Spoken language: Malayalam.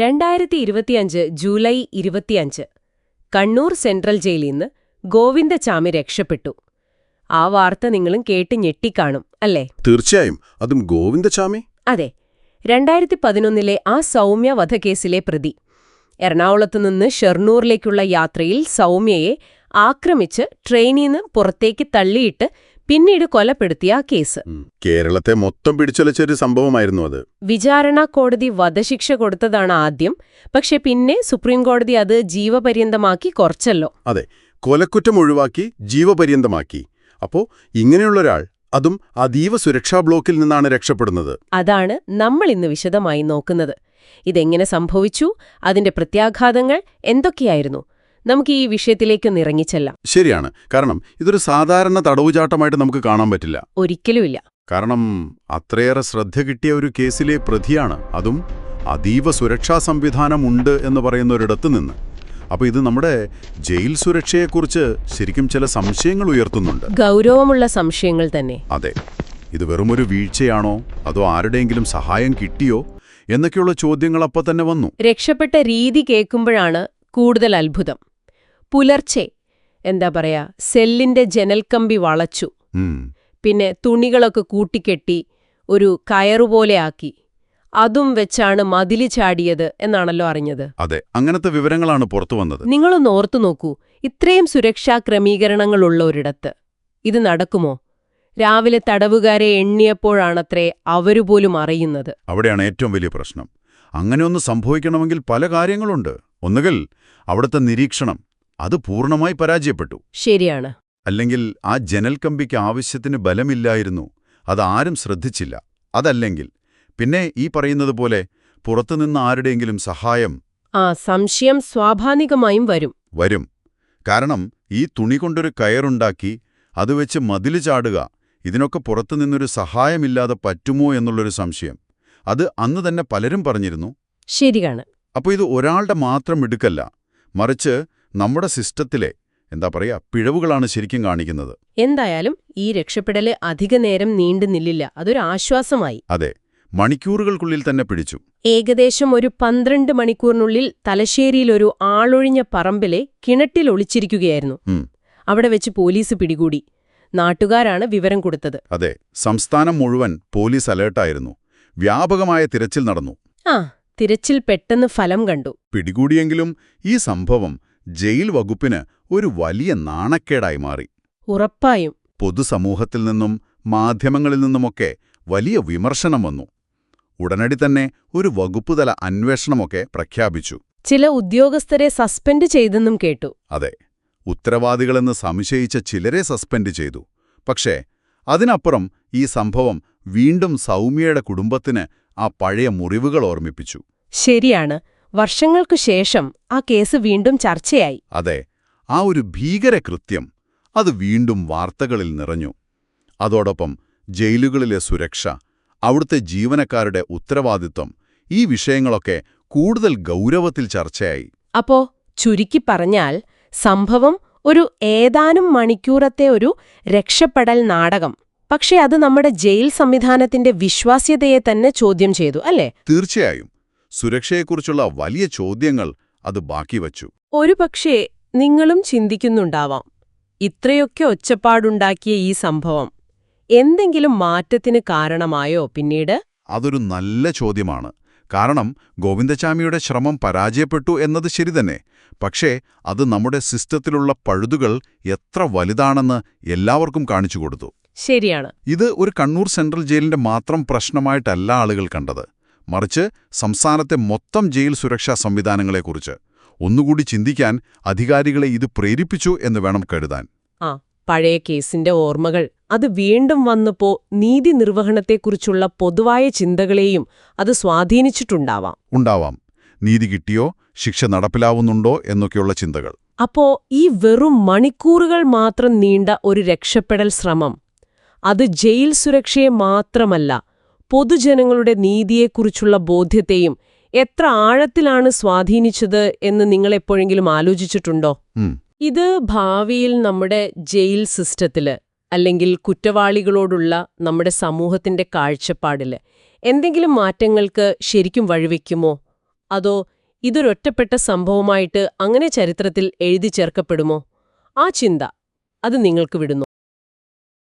രണ്ടായിരത്തി ഇരുപത്തിയഞ്ച് ജൂലൈ ഇരുപത്തിയഞ്ച് കണ്ണൂർ സെൻട്രൽ ജയിലിൽ നിന്ന് ഗോവിന്ദചാമി രക്ഷപ്പെട്ടു. ആ വാർത്ത നിങ്ങളും കേട്ട് ഞെട്ടിക്കാണും അല്ലേ? തീർച്ചയായും. അതും ഗോവിന്ദചാമി? അതെ. രണ്ടായിരത്തി പതിനൊന്നിലെ ആ സൗമ്യ വധക്കേസിലെ പ്രതി എറണാകുളത്തുനിന്ന് ഷെർണൂറിലേക്കുള്ള യാത്രയിൽ സൗമ്യയെ ആക്രമിച്ച് ട്രെയിനിൽ നിന്ന് പുറത്തേക്ക് തള്ളിയിട്ട് പിന്നീട് കൊലപ്പെടുത്തിയ ആ കേസ്. കേരളത്തെ മൊത്തം പിടിച്ചൊലച്ചൊരു സംഭവമായിരുന്നു അത്. വിചാരണ കോടതി വധശിക്ഷ കൊടുത്തതാണ് ആദ്യം. പക്ഷെ പിന്നെ സുപ്രീം കോടതി അത് ജീവപര്യന്തമാക്കി കുറച്ചല്ലോ. അതെ കൊലക്കുറ്റം ഒഴിവാക്കി ജീവപര്യന്തമാക്കി. അപ്പോ ഇങ്ങനെയുള്ളൊരാൾ അതും അതീവ സുരക്ഷാ ബ്ലോക്കിൽ നിന്നാണ് രക്ഷപ്പെടുന്നത്. അതാണ് നമ്മൾ ഇന്ന് വിശദമായി നോക്കുന്നത്. ഇതെങ്ങനെ സംഭവിച്ചു അതിന്റെ പ്രത്യാഘാതങ്ങൾ എന്തൊക്കെയായിരുന്നു നമുക്ക് ഈ വിഷയത്തിലേക്ക് നിറങ്ങിച്ചെല്ലാം ശരിയാണ്. കാരണം ഇതൊരു സാധാരണ തടവുചാട്ടമായിട്ട് നമുക്ക് കാണാൻ പറ്റില്ല. ഒരിക്കലുമില്ല. കാരണം അത്രയേറെ ശ്രദ്ധ കിട്ടിയ ഒരു കേസിലെ പ്രതിയാണ്. അതും അതീവ സുരക്ഷാ സംവിധാനമുണ്ട് എന്ന് പറയുന്ന ഒരിടത്ത് നിന്ന്. അപ്പോൾ ഇത് നമ്മുടെ ജയിൽ സുരക്ഷയെക്കുറിച്ച് ശരിക്കും ചില സംശയങ്ങൾ ഉയർത്തുന്നുണ്ട്. ഗൗരവമുള്ള സംശയങ്ങൾ തന്നെ. അതെ. ഇത് വെറുമൊരു വീഴ്ചയാണോ? അതോ ആരുടെയെങ്കിലും സഹായം കിട്ടിയോ? എന്നൊക്കെയുള്ള ചോദ്യങ്ങൾ അപ്പോൾ തന്നെ വന്നു. രക്ഷപ്പെട്ട രീതി കേൾക്കുമ്പോഴാണ് കൂടുതൽ അത്ഭുതം. പുലർച്ചെ എന്താ പറയാ സെല്ലിന്റെ ജനൽക്കമ്പി വളച്ചു. പിന്നെ തുണികളൊക്കെ കൂട്ടിക്കെട്ടി ഒരു കയറുപോലെ ആക്കി. അതും വെച്ചാണ് മതിലി ചാടിയത് എന്നാണല്ലോ അറിഞ്ഞത്. അതെ അങ്ങനത്തെ വിവരങ്ങളാണ് പുറത്തു വന്നത്. നിങ്ങളൊന്ന് ഓർത്തു നോക്കൂ ഇത്രയും സുരക്ഷാ ക്രമീകരണങ്ങളുള്ള ഒരിടത്ത് ഇത് നടക്കുമോ? രാവിലെ തടവുകാരെ എണ്ണിയപ്പോഴാണത്രേ അവരുപോലും അറിയുന്നത്. അവിടെയാണ് ഏറ്റവും വലിയ പ്രശ്നം. അങ്ങനെയൊന്ന് സംഭവിക്കണമെങ്കിൽ പല കാര്യങ്ങളുണ്ട്. ഒന്നുകിൽ അവിടുത്തെ നിരീക്ഷണം അത് പൂർണമായി പരാജയപ്പെട്ടു. ശരിയാണ്. അല്ലെങ്കിൽ ആ ജനൽ കമ്പിക്ക് ആവശ്യത്തിന് ബലമില്ലായിരുന്നു. അതാരും ശ്രദ്ധിച്ചില്ല. അതല്ലെങ്കിൽ പിന്നെ ഈ പറയുന്നത് പോലെ പുറത്തുനിന്ന് ആരുടെയെങ്കിലും സഹായം ആ സംശയം സ്വാഭാവികമായും വരും. വരും. കാരണം ഈ തുണി കൊണ്ടൊരു കയറുണ്ടാക്കി അത് വെച്ച് മതിൽ ചാടുക ഇതിനൊക്കെ പുറത്തുനിന്നൊരു സഹായമില്ലാതെ പറ്റുമോ എന്നുള്ളൊരു സംശയം. അത് അന്ന് തന്നെ പലരും പറഞ്ഞിരുന്നു. ശരിയാണ്. അപ്പോൾ ഇത് ഒരാളുടെ മാത്രം എടുക്കല്ല മറിച്ച് നമ്മുടെ സിസ്റ്റത്തിലെ എന്താ പറയാ പിഴവുകളാണ് ശരിക്കും കാണിക്കുന്നത്. എന്തായാലും ഈ രക്ഷപ്പെടൽ അധിക നേരം നീണ്ടു നില്ലില്ല. അതൊരു ആശ്വാസമായി. അതെ മണിക്കൂറുകൾക്കുള്ളിൽ തന്നെ പിടിച്ചു. ഏകദേശം ഒരു പന്ത്രണ്ട് മണിക്കൂറിനുള്ളിൽ തലശ്ശേരിയിൽ ഒരു ആളൊഴിഞ്ഞ പറമ്പിലെ കിണറ്റിൽ ഒളിച്ചിരിക്കുകയായിരുന്നു. അവിടെ വെച്ച് പോലീസ് പിടികൂടി. നാട്ടുകാരാണ് വിവരം കൊടുത്തത്. അതെ സംസ്ഥാനം മുഴുവൻ പോലീസ് അലേർട്ടായിരുന്നു. വ്യാപകമായ തിരച്ചിൽ നടന്നു. ആ തിരച്ചിൽ പെട്ടെന്ന് ഫലം കണ്ടു. പിടികൂടിയെങ്കിലും ഈ സംഭവം ജയിൽ വകുപ്പിന് ഒരു വലിയ നാണക്കേടായി മാറി. ഉറപ്പായും. പൊതുസമൂഹത്തിൽ നിന്നും മാധ്യമങ്ങളിൽ നിന്നുമൊക്കെ വലിയ വിമർശനം വന്നു. ഉടനടി തന്നെ ഒരു വകുപ്പുതല അന്വേഷണമൊക്കെ പ്രഖ്യാപിച്ചു. ചില ഉദ്യോഗസ്ഥരെ സസ്പെൻഡ് ചെയ്തെന്നും കേട്ടു. അതെ ഉത്തരവാദികളെന്ന് സംശയിച്ച ചിലരെ സസ്പെൻഡ് ചെയ്തു. പക്ഷേ അതിനപ്പുറം ഈ സംഭവം വീണ്ടും സൗമ്യയുടെ കുടുംബത്തിന് ആ പഴയ മുറിവുകൾ ഓർമ്മിപ്പിച്ചു. ശരിയാണ്. വർഷങ്ങൾക്കു ശേഷം ആ കേസ് വീണ്ടും ചർച്ചയായി. അതെ ആ ഒരു ഭീകരകൃത്യം അത് വീണ്ടും വാർത്തകളിൽ നിറഞ്ഞു. അതോടൊപ്പം ജയിലുകളിലെ സുരക്ഷ അവിടുത്തെ ജീവനക്കാരുടെ ഉത്തരവാദിത്വം ഈ വിഷയങ്ങളൊക്കെ കൂടുതൽ ഗൗരവത്തിൽ ചർച്ചയായി. അപ്പോ ചുരുക്കി പറഞ്ഞാൽ സംഭവം ഒരു ഏതാനും മണിക്കൂറത്തെ ഒരു രക്ഷപ്പെടൽ നാടകം. പക്ഷേ അത് നമ്മുടെ ജയിൽ സംവിധാനത്തിന്റെ വിശ്വാസ്യതയെ തന്നെ ചോദ്യം ചെയ്തു അല്ലേ? തീർച്ചയായും. സുരക്ഷയെക്കുറിച്ചുള്ള വലിയ ചോദ്യങ്ങൾ അത് ബാക്കി വച്ചു. ഒരുപക്ഷേ നിങ്ങളും ചിന്തിക്കുന്നുണ്ടാവാം. ഇത്രയൊക്കെ ഒച്ചപ്പാടുണ്ടാക്കിയ ഈ സംഭവം എന്തെങ്കിലും മാറ്റത്തിന് കാരണമായോ പിന്നീട്? അതൊരു നല്ല ചോദ്യമാണ്. കാരണം ഗോവിന്ദചാമിയുടെ ശ്രമം പരാജയപ്പെട്ടു എന്നത് ശരി തന്നെ. പക്ഷേ അത് നമ്മുടെ സിസ്റ്റത്തിലുള്ള പഴുതുകൾ എത്ര വലുതാണെന്ന് എല്ലാവർക്കും കാണിച്ചു കൊടുത്തു. ശരിയാണ്. ഇത് ഒരു കണ്ണൂർ സെൻട്രൽ ജയിലിന്റെ മാത്രം പ്രശ്നമായിട്ടല്ല ആളുകൾ കണ്ടത്. മറിച്ച് സംസ്ഥാനത്തെ മൊത്തം ജയിൽ സുരക്ഷാ സംവിധാനങ്ങളെക്കുറിച്ച്. ഒന്നുകൂടി ചിന്തിക്കാൻ അധികാരികളെ ഇത് പ്രേരിപ്പിച്ചു എന്ന് വേണം കരുതാൻ. ആ പഴയ കേസിന്റെ ഓർമ്മകൾ. അത് വീണ്ടും വന്നപ്പോ നീതി നിർവഹണത്തെക്കുറിച്ചുള്ള പൊതുവായ ചിന്തകളെയും അത് സ്വാധീനിച്ചിട്ടുണ്ടാവാം. ഉണ്ടാവാം. നീതി കിട്ടിയോ? ശിക്ഷ നടപ്പിലാവുന്നുണ്ടോ? എന്നൊക്കെയുള്ള ചിന്തകൾ. അപ്പോ ഈ വെറും മണിക്കൂറുകൾ മാത്രം നീണ്ട ഒരു രക്ഷപ്പെടൽ ശ്രമം. അത് ജയിൽ സുരക്ഷയെ മാത്രമല്ല പൊതുജനങ്ങളുടെ നീതിയെക്കുറിച്ചുള്ള ബോധ്യത്തെയും എത്ര ആഴത്തിലാണ് സ്വാധീനിച്ചത് എന്ന് നിങ്ങളെപ്പോഴെങ്കിലും ആലോചിച്ചിട്ടുണ്ടോ? ഉം, ഇത് ഭാവിയിൽ നമ്മുടെ ജയിൽ സിസ്റ്റത്തിൽ അല്ലെങ്കിൽ കുറ്റവാളികളോടുള്ള നമ്മുടെ സമൂഹത്തിന്റെ കാഴ്ചപ്പാടിൽ എന്തെങ്കിലും മാറ്റങ്ങൾക്ക് ശരിക്കും വഴിവെക്കുമോ? അതോ ഇതൊരൊറ്റപ്പെട്ട സംഭവമായിട്ട് അങ്ങനെ ചരിത്രത്തിൽ എഴുതി ചേർക്കപ്പെടുമോ? ആ ചിന്ത അത് നിങ്ങൾക്ക് വിടുന്നു.